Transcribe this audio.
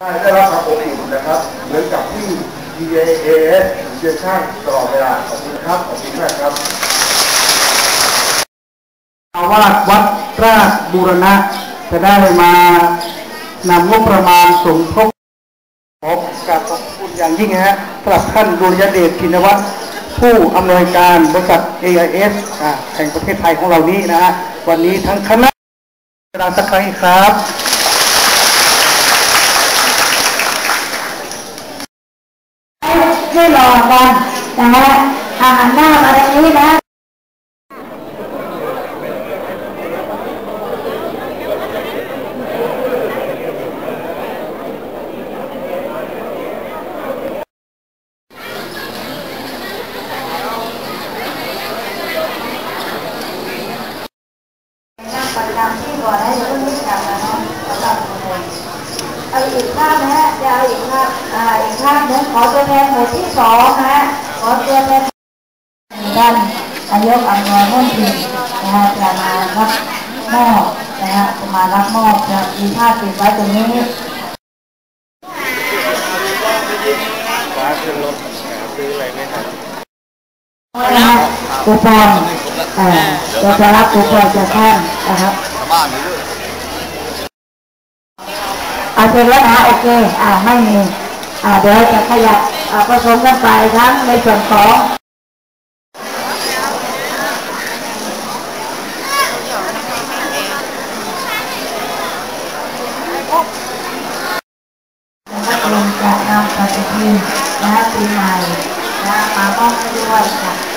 ได้ได้รับความอบอุ่นนะครับเหมือนกับที่ DAAS เชียร์ข้างตลอดเวลาขอบคุณครับขอบคุณมากครับอาวาสวัดราชบูรณะ จะได้มานำงบประมาณสมทบขอกราบขอบคุณอย่างยิ่งนะฮะสำหรับท่านดุลยเดชชินวัตรผู้อำนวยการบริษัท AIS แห่งประเทศไทยของเรานี้นะฮะวันนี้ทั้งคณะกระดานสักครั้งครับ ให้รอกันนะฮะอาหารหน้ามาตร เอาอีกภาพนะฮะจะเอาอีกภาพอ่าอีกภาพหนึงขอตัวแทนหมู่ที่สองนะฮะขอตัวแทนด้านนายกอำนวยมุ่นถิ่นนะฮะจะมารับมอบนะฮะจะมารับมอบจะมีภาพติดไว้ตรงนี้ฟ้าขึ้นรถซื้ออะไรไหมครับนะฮะคูปองอ่อจะรับคูปองจะท่านนะครับ เสร็จแล้วนะโอเค อ่าไม่มี อ่าเดี๋ยวจะขยับอ่าผสมกันไปทั้งในส่วนของลงจะนำปฏิทินนะปีใหม่นะมามอบให้ด้วยค่ะ